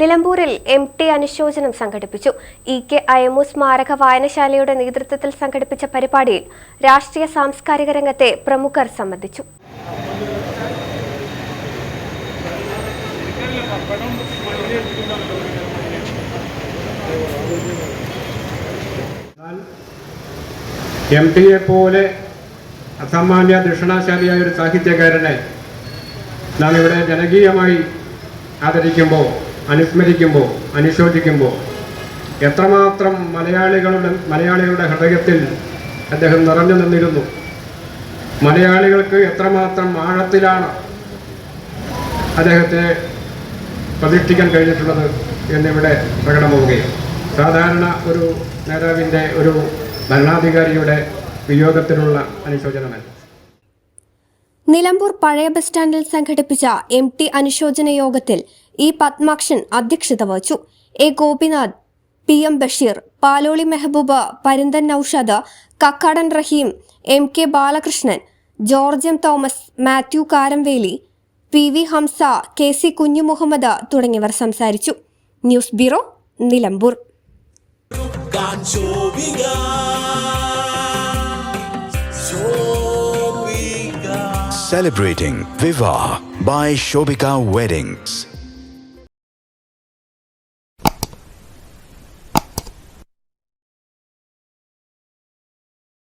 നിലമ്പൂരിൽ M T അനുശോചനം സംഘടിപ്പിച്ചു. ഇ കെ അയമു സ്മാരക വായനശാലയുടെ നേതൃത്വത്തിൽ സംഘടിപ്പിച്ച പരിപാടിയിൽ രാഷ്ട്രീയ സാംസ്കാരിക രംഗത്തെ പ്രമുഖർ സംബന്ധിച്ചു. എം ടിയെ പോലെ അസാമാന്യ ദക്ഷിണാശാലിയായ ഒരു സാഹിത്യകാരനെ നാം ഇവിടെ ജനകീയമായി ആദരിക്കുമ്പോൾ അനുസ്മരിക്കുമ്പോൾ അനുശോചിക്കുമ്പോൾ എത്രമാത്രം മലയാളികളുടെ മലയാളികളുടെ ഹൃദയത്തിൽ അദ്ദേഹം നിറഞ്ഞു നിന്നിരുന്നു. മലയാളികൾക്ക് എത്രമാത്രം ആഴത്തിലാണ് അദ്ദേഹത്തെ പ്രതിഷ്ഠിക്കാൻ കഴിഞ്ഞിട്ടുള്ളത് എന്നിവിടെ പ്രകടമാവുകയും സാധാരണ ഒരു നേതാവിന്റെ ഒരു ഭരണാധികാരിയുടെ വിയോഗത്തിനുള്ള അനുശോചനമല്ല. നിലമ്പൂർ പഴയ ബസ് സ്റ്റാൻഡിൽ സംഘടിപ്പിച്ച എം ടി അനുശോചന യോഗത്തിൽ ഇ പത്മാക്ഷൻ അധ്യക്ഷത വഹിച്ചു. A. Gopinath P. M. Basheer Paloli Mehbooba Parinthan Naushad Kakkadan Raheem M. K. Balakrishnan George M. Thomas Mathew Karamveli P. V. Hamsa K. C. Kunjumuhammed തുടങ്ങിയവർ സംസാരിച്ചു. News bureau Nilambur. Celebrating Viva by Shobika Weddings.